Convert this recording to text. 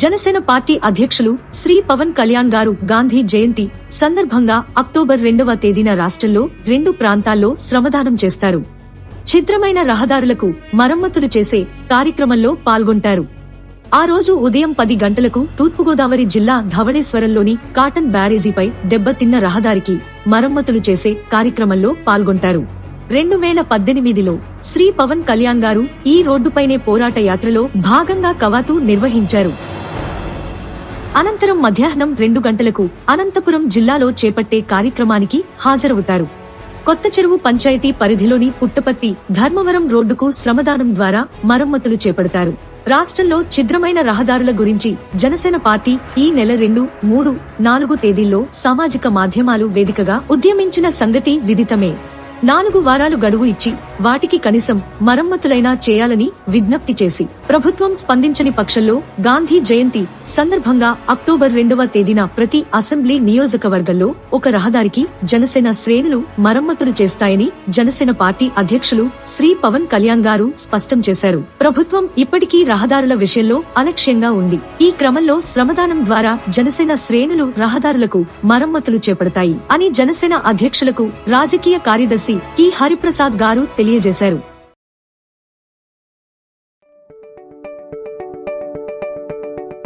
Janasena party అధ్యక్షులు శ్రీ పవన్ కళ్యాణ్ గారు గాంధీ జయంతి సందర్భంగా అక్టోబర్ రెండవ తేదీన రాష్ట్రంలో రెండు ప్రాంతాల్లో శ్రమదానం చేస్తారు. ఛిద్రమైన రహదారులకు మరమ్మతులు చేసే కార్యక్రమంలో పాల్గొంటారు. ఆ రోజు ఉదయం పది గంటలకు తూర్పుగోదావరి జిల్లా ధవళేశ్వరంలోని కాటన్ బ్యారేజీపై దెబ్బతిన్న రహదారికి మరమ్మతులు చేసే కార్యక్రమంలో పాల్గొంటారు. రెండు వేల పద్దెనిమిదిలో శ్రీ పవన్ కళ్యాణ్ గారు ఈ రోడ్డుపైనే పోరాట యాత్రలో భాగంగా కవాతు నిర్వహించారు. అనంతరం మధ్యాహ్నం రెండు గంటలకు అనంతపురం జిల్లాలో చేపట్టే కార్యక్రమానికి హాజరవుతారు. కొత్త చెరువు పంచాయతీ పరిధిలోని పుట్టపత్తి ధర్మవరం రోడ్డుకు శ్రమదానం ద్వారా మరమ్మతులు చేపడతారు. రాష్ట్రంలో ఛిద్రమైన రహదారుల గురించి జనసేన పార్టీ ఈ నెల రెండు మూడు నాలుగు తేదీల్లో సామాజిక మాధ్యమాలు వేదికగా ఉద్యమించిన సంగతి విదితమే. నాలుగు వారాలు గడువు ఇచ్చి వాటికి కనీసం మరమ్మతులైనా చేయాలని విజ్ఞప్తి చేసి ప్రభుత్వం స్పందించని పక్షంలో గాంధీ జయంతి సందర్భంగా అక్టోబర్ రెండవ తేదీన ప్రతి అసెంబ్లీ నియోజకవర్గంలో ఒక రహదారికి జనసేన శ్రేణులు మరమ్మతులు చేస్తాయని జనసేన పార్టీ అధ్యక్షులు శ్రీ పవన్ కళ్యాణ్ గారు స్పష్టం చేశారు. ప్రభుత్వం ఇప్పటికీ రహదారుల విషయంలో అలక్ష్యంగా ఉంది. ఈ క్రమంలో శ్రమదానం ద్వారా జనసేన శ్రేణులు రహదారులకు మరమ్మతులు చేపడతాయి అని జనసేన అధ్యక్షులకు రాజకీయ కార్యదర్శి టి. హరిప్రసాద్ గారు తెలియజేశారు.